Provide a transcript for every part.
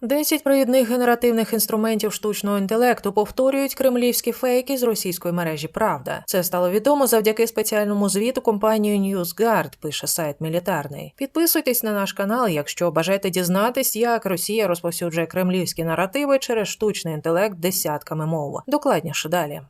Десять провідних генеративних інструментів штучного інтелекту повторюють кремлівські фейки з російської мережі Правда. Це стало відомо завдяки спеціальному звіту компанії NewsGuard, пише сайт мілітарний. Підписуйтесь на наш канал, якщо бажаєте дізнатись, як Росія розповсюджує кремлівські наративи через штучний інтелект десятками мов. Докладніше далі.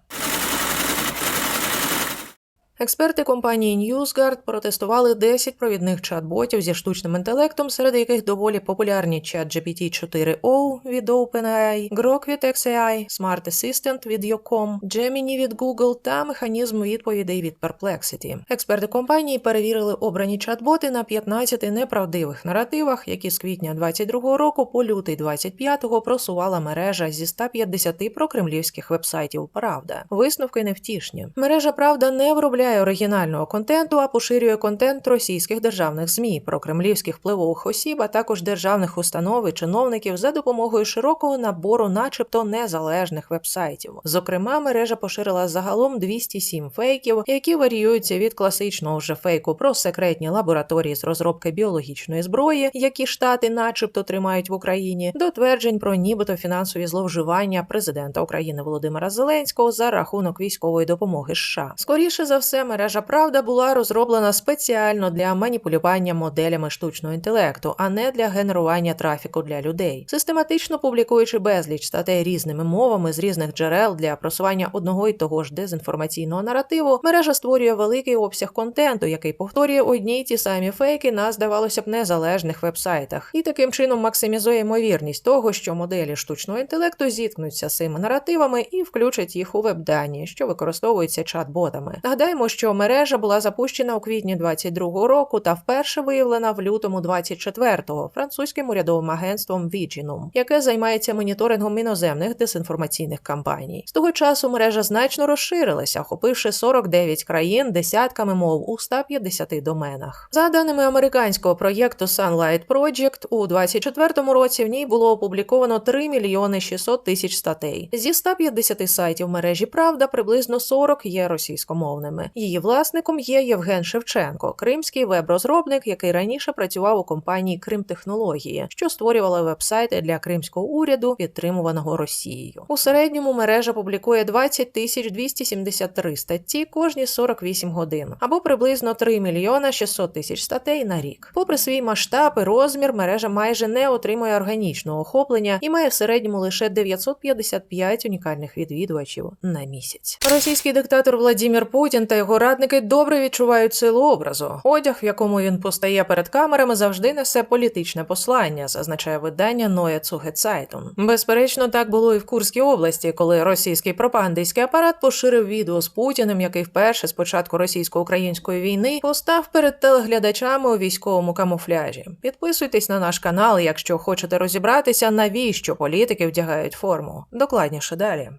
Експерти компанії NewsGuard протестували 10 провідних чат-ботів зі штучним інтелектом, серед яких доволі популярні чат GPT-4o від OpenAI, Grok від XAI, Smart Assistant від Yocom, Gemini від Google та механізм відповідей від Perplexity. Експерти компанії перевірили обрані чат-боти на 15 неправдивих наративах, які з квітня 22 року по лютий 25 просувала мережа зі 150 прокремлівських вебсайтів. Правда, висновки невтішні. Мережа Правда не виробляє оригінального контенту, а поширює контент російських державних змі про кремлівських впливових осіб, а також державних установ і чиновників за допомогою широкого набору, начебто незалежних вебсайтів. Зокрема, мережа поширила загалом 207 фейків, які варіюються від класичного вже фейку про секретні лабораторії з розробки біологічної зброї, які штати, начебто, тримають в Україні, до тверджень про нібито фінансові зловживання президента України Володимира Зеленського за рахунок військової допомоги США. Скоріше за все, мережа Правда була розроблена спеціально для маніпулювання моделями штучного інтелекту, а не для генерування трафіку для людей, систематично публікуючи безліч статей різними мовами з різних джерел для просування одного і того ж дезінформаційного наративу. Мережа створює великий обсяг контенту, який повторює одні й ті самі фейки на здавалося б незалежних вебсайтах, і таким чином максимізує ймовірність того, що моделі штучного інтелекту зіткнуться з цими наративами і включать їх у веб-дані, що використовуються чат-ботами. Нагадаємо, що мережа була запущена у квітні 22-го року та вперше виявлена в лютому 24-го французьким урядовим агентством Viginum, яке займається моніторингом іноземних дезінформаційних кампаній. З того часу мережа значно розширилася, охопивши 49 країн десятками мов у 150 доменах. За даними американського проєкту Sunlight Project, у 24-му році в ній було опубліковано 3 мільйони 600 тисяч статей. Зі 150 сайтів мережі Правда приблизно 40 є російськомовними. Її власником є Євген Шевченко, кримський веб-розробник, який раніше працював у компанії Кримтехнології, що створювала вебсайти для кримського уряду, підтримуваного Росією. У середньому мережа публікує 20 тисяч 273 статті кожні 48 годин, або приблизно 3 мільйона 600 тисяч статей на рік. Попри свій масштаб і розмір, мережа майже не отримує органічного охоплення і має в середньому лише 955 унікальних відвідувачів на місяць. Російський диктатор Владимир Путін та його радники добре відчувають силу образу. Одяг, в якому він постає перед камерами, завжди несе політичне послання, зазначає видання Neue Züge Безперечно, так було і в Курській області, коли російський пропагандистський апарат поширив відео з Путіним, який вперше з початку російсько-української війни постав перед телеглядачами у військовому камуфляжі. Підписуйтесь на наш канал, якщо хочете розібратися, навіщо політики вдягають форму. Докладніше далі.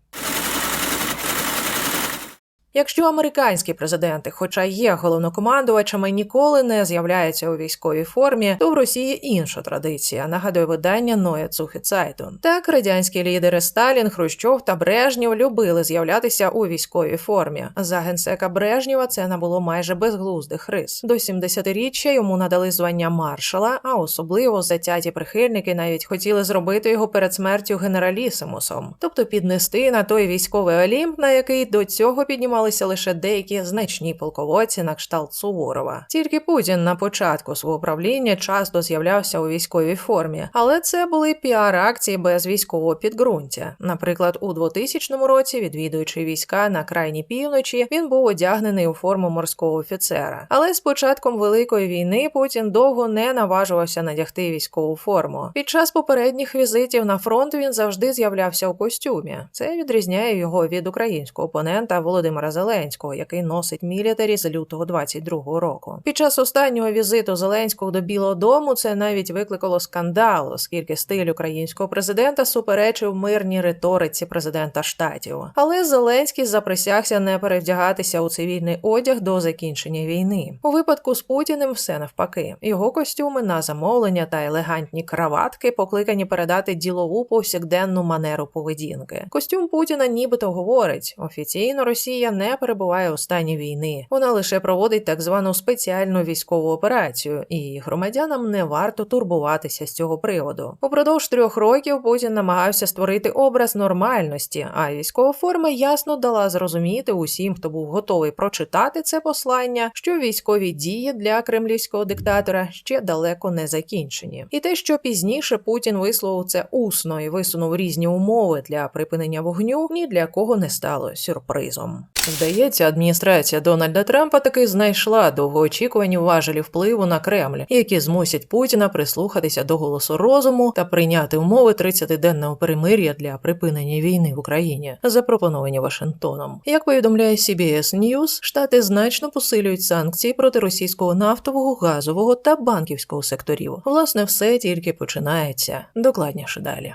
Якщо американські президенти, хоча є головнокомандувачами, ніколи не з'являються у військовій формі, то в Росії інша традиція, нагадує видання Züge Zeitung. Так радянські лідери Сталін, Хрущов та Брежнєв любили з'являтися у військовій формі. За генсека Брежнєва це набуло майже безглуздих рис. До 70-річчя йому надали звання маршала, а особливо затяті прихильники навіть хотіли зробити його перед смертю генералісимусом, тобто піднести на той військовий олімп, на який до цього піднімали піднімалися лише деякі значні полководці на кшталт Суворова. Тільки Путін на початку свого правління часто з'являвся у військовій формі, але це були піар-акції без військового підґрунтя. Наприклад, у 2000 році, відвідуючи війська на крайній півночі, він був одягнений у форму морського офіцера. Але з початком великої війни Путін довго не наважувався надягти військову форму. Під час попередніх візитів на фронт він завжди з'являвся у костюмі. Це відрізняє його від українського опонента Володимира Зеленського, який носить мілітарі з лютого 22-го року. Під час останнього візиту Зеленського до Білого Дому це навіть викликало скандал, оскільки стиль українського президента суперечив мирній риториці президента штатів. Але Зеленський заприсягся не перевдягатися у цивільний одяг до закінчення війни. У випадку з Путіним все навпаки. Його костюми на замовлення та елегантні краватки покликані передати ділову повсякденну манеру поведінки. Костюм Путіна нібито говорить: офіційно Росія не перебуває у стані війни. Вона лише проводить так звану спеціальну військову операцію, і громадянам не варто турбуватися з цього приводу. Упродовж трьох років Путін намагався створити образ нормальності, а військова форма ясно дала зрозуміти усім, хто був готовий прочитати це послання, що військові дії для кремлівського диктатора ще далеко не закінчені. І те, що пізніше Путін висловив це усно і висунув різні умови для припинення вогню, ні для кого не стало сюрпризом. Здається, адміністрація Дональда Трампа таки знайшла довгоочікувані важелі впливу на Кремль, які змусять Путіна прислухатися до голосу розуму та прийняти умови 30-денного перемир'я для припинення війни в Україні, запропоновані Вашингтоном. Як повідомляє CBS News, штати значно посилюють санкції проти російського нафтового, газового та банківського секторів. Власне, все тільки починається. Докладніше далі.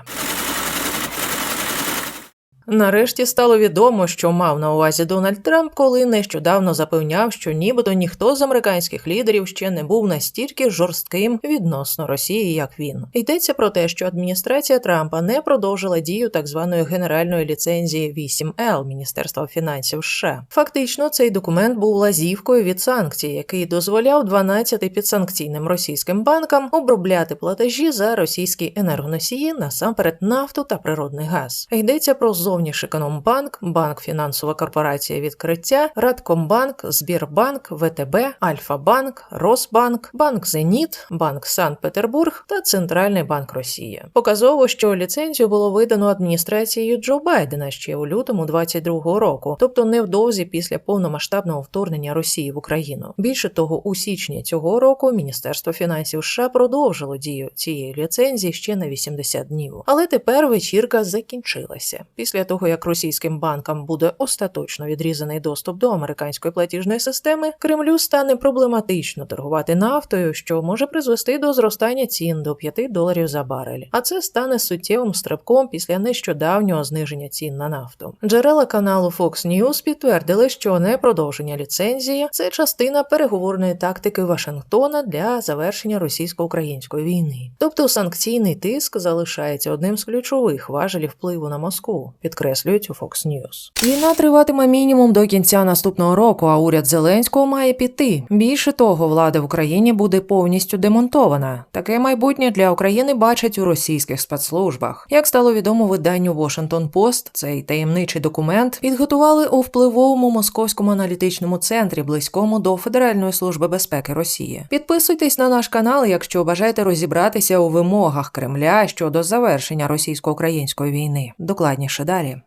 Нарешті стало відомо, що мав на увазі Дональд Трамп, коли нещодавно запевняв, що нібито ніхто з американських лідерів ще не був настільки жорстким відносно Росії, як він. Йдеться про те, що адміністрація Трампа не продовжила дію так званої генеральної ліцензії 8L Міністерства фінансів США. Фактично, цей документ був лазівкою від санкцій, який дозволяв 12 підсанкційним російським банкам обробляти платежі за російські енергоносії насамперед нафту та природний газ. Йдеться про Зовнішекономбанк, Банк Фінансова корпорація відкриття, Радкомбанк, Збірбанк, ВТБ, Альфа-Банк, Росбанк, Банк Зеніт, Банк Санкт-Петербург та Центральний банк Росії. Показово, що ліцензію було видано адміністрацією Джо Байдена ще у лютому 22-го року, тобто невдовзі після повномасштабного вторгнення Росії в Україну. Більше того, у січні цього року Міністерство фінансів США продовжило дію цієї ліцензії ще на 80 днів. Але тепер вечірка закінчилася. Після того, як російським банкам буде остаточно відрізаний доступ до американської платіжної системи, Кремлю стане проблематично торгувати нафтою, що може призвести до зростання цін до 5 доларів за барель. А це стане суттєвим стрибком після нещодавнього зниження цін на нафту. Джерела каналу Fox News підтвердили, що непродовження ліцензії це частина переговорної тактики Вашингтона для завершення російсько-української війни. Тобто санкційний тиск залишається одним з ключових важелів впливу на Москву підкреслюють у Fox News. Війна триватиме мінімум до кінця наступного року, а уряд Зеленського має піти. Більше того, влада в Україні буде повністю демонтована. Таке майбутнє для України бачать у російських спецслужбах. Як стало відомо виданню Washington Post, цей таємничий документ підготували у впливовому московському аналітичному центрі, близькому до Федеральної служби безпеки Росії. Підписуйтесь на наш канал, якщо бажаєте розібратися у вимогах Кремля щодо завершення російсько-української війни. Докладніше далі. Далее.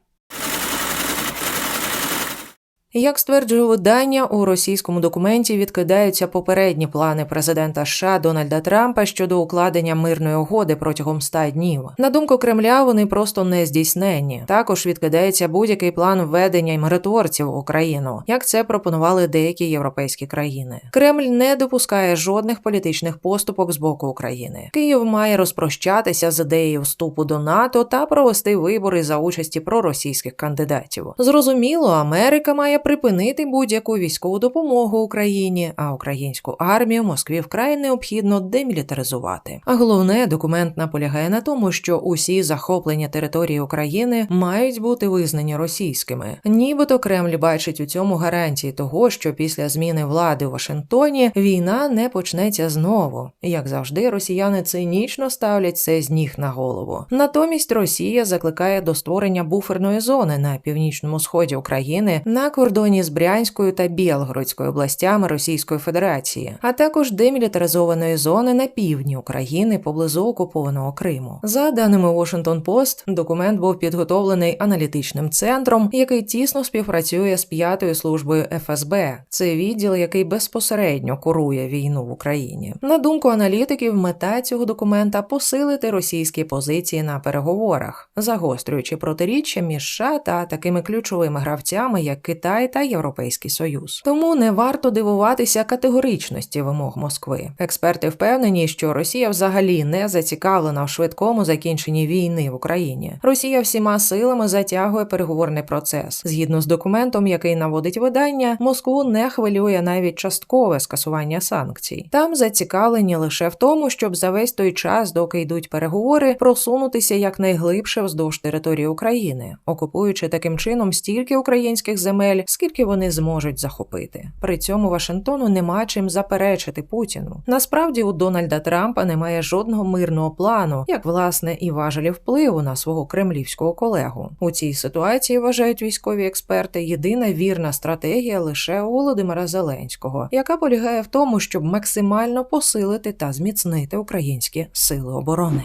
Як стверджує видання, у російському документі відкидаються попередні плани президента США Дональда Трампа щодо укладення мирної угоди протягом 100 днів. На думку Кремля, вони просто не здійснені. Також відкидається будь-який план введення миротворців в Україну, як це пропонували деякі європейські країни. Кремль не допускає жодних політичних поступок з боку України. Київ має розпрощатися з ідеєю вступу до НАТО та провести вибори за участі проросійських кандидатів. Зрозуміло, Америка має припинити будь-яку військову допомогу Україні, а українську армію Москві вкрай необхідно демілітаризувати. А головне, документ наполягає на тому, що усі захоплені території України мають бути визнані російськими. Нібито Кремль бачить у цьому гарантії того, що після зміни влади в Вашингтоні війна не почнеться знову. Як завжди, росіяни цинічно ставлять це з ніг на голову. Натомість Росія закликає до створення буферної зони на північному сході України на кордоні з Брянською та Білгородською областями Російської Федерації, а також демілітаризованої зони на півдні України поблизу окупованого Криму. За даними Washington Post, документ був підготовлений аналітичним центром, який тісно співпрацює з п'ятою службою ФСБ. Це відділ, який безпосередньо курує війну в Україні. На думку аналітиків, мета цього документа посилити російські позиції на переговорах, загострюючи протиріччя між США та такими ключовими гравцями, як Китай та Європейський Союз. Тому не варто дивуватися категоричності вимог Москви. Експерти впевнені, що Росія взагалі не зацікавлена в швидкому закінченні війни в Україні. Росія всіма силами затягує переговорний процес. Згідно з документом, який наводить видання, Москву не хвилює навіть часткове скасування санкцій. Там зацікавлені лише в тому, щоб за весь той час, доки йдуть переговори, просунутися якнайглибше вздовж території України, окупуючи таким чином стільки українських земель, скільки вони зможуть захопити. При цьому Вашингтону нема чим заперечити Путіну. Насправді у Дональда Трампа немає жодного мирного плану, як власне і важелі впливу на свого кремлівського колегу. У цій ситуації вважають військові експерти. Єдина вірна стратегія лише у Володимира Зеленського, яка полягає в тому, щоб максимально посилити та зміцнити українські сили оборони.